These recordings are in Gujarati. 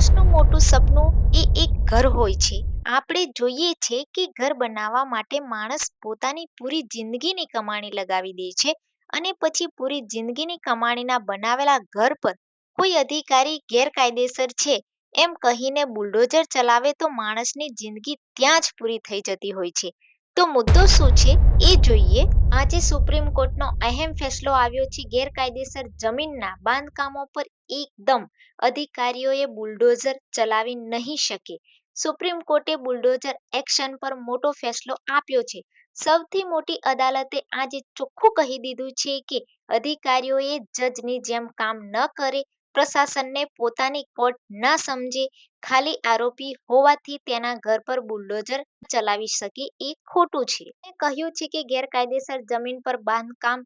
માણસનું મોટું સપનું એ એક ઘર હોય છે. આપણે જોઈએ છે કે ઘર બનાવવા માટે માણસ પોતાની પૂરી જિંદગીની કમાણી લગાવી દે છે અને પછી પૂરી જિંદગીની કમાણીના બનાવેલા ઘર પર કોઈ અધિકારી ગેરકાયદેસર છે એમ કહીને બુલડોઝર ચલાવે તો માણસની જિંદગી ત્યાં જ પૂરી થઈ જતી હોય છે. તો મુદ્દો શું છે? એ જોઈએ. આજે સુપ્રીમ કોર્ટનો અહેમ ફેસલો આવ્યો છે. ગેરકાયદેસર જમીનના બાંધકામો પર એકદમ અધિકારીઓએ બુલડોઝર ચલાવી નહીં શકે. સુપ્રીમ કોર્ટે બુલડોઝર એક્શન પર મોટો ફેસલો આપ્યો છે. સૌથી મોટી અદાલતે આજે ચોખ્ખું કહી દીધું છે કે અધિકારીઓએ જજની જેમ કામ ન કરે પ્રશાસનને પોતાની કોર્ટ ના સમજી ખાલી આરોપી હોવાથી તેના ઘર પર બુલડોઝર ચલાવી શકે. એ ખોટું છે. કહ્યું છે કે ગેરકાયદેસર જમીન પર બાંધકામ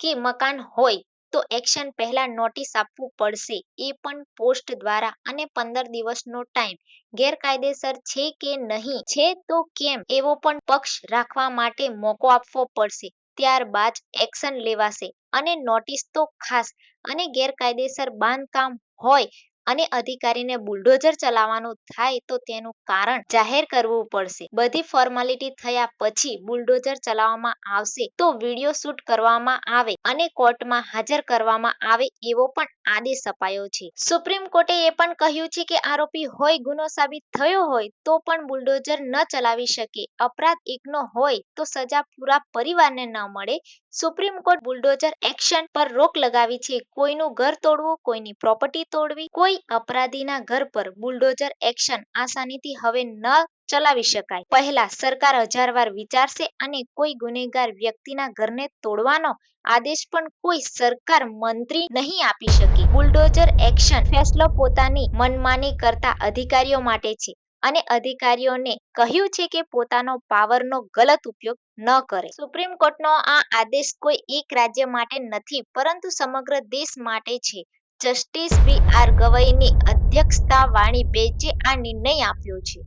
કે મકાન હોય તો એક્શન પહેલા નોટિસ આપવું પડશે. એ પણ પોસ્ટ દ્વારા અને પંદર દિવસનો ટાઈમ. ગેરકાયદેસર છે કે નહીં? છે તો કેમ? એવો પણ પક્ષ રાખવા માટે મોકો આપવો પડશે. ત્યારબાદ એક્શન લેવાશે. અને નોટિસ તો ખાસ અને ગેરકાયદેસર બાંધકામ હોય અને અધિકારીને બુલડોઝર ચલાવવાનું થાય તો તેનું કારણ જાહેર કરવું પડશે. બધી ફોર્માલિટી થયા પછી બુલડોઝર ચલાવવામાં આવશે તો વીડિયો શૂટ કરવામાં આવે અને કોર્ટમાં હાજર કરવામાં આવે એવો પણ આદેશ અપાયો છે. સુપ્રીમ કોર્ટે એ પણ કહ્યું છે કે આરોપી હોય, ગુનો સાબિત થયો હોય તો પણ બુલડોઝર ન ચલાવી શકે. અપરાધ એકનો હોય તો સજા પૂરા પરિવારને ન મળે. સુપ્રીમ કોર્ટ બુલડોઝર એક્શન પર રોક લગાવી છે. કોઈનું ઘર તોડવું, કોઈની પ્રોપર્ટી તોડવી, કોઈ અપરાધીના ઘર પર બુલડોઝર એક્શન આસાનીથી હવે ન ચલાવી શકાય. પહેલા સરકાર હજાર વાર વિચારશે અને કોઈ ગુનેગાર વ્યક્તિના ઘરને તોડવાનો આદેશ પણ કોઈ સરકાર મંત્રી નહીં આપી શકે. બુલડોઝર એક્શન ફેસલો પોતાની મનમાની કરતા અધિકારીઓ માટે છે અને અધિકારીઓને કહ્યું છે કે પોતાનો પાવરનો ગલત ઉપયોગ ન કરે. સુપ્રીમ કોર્ટનો આ આદેશ કોઈ એક રાજ્ય માટે નથી, પરંતુ સમગ્ર દેશ માટે છે. જસ્ટિસ બી આર ગવઈની અધ્યક્ષતા વાળી બેન્ચે આ નિર્ણય આપ્યો છે.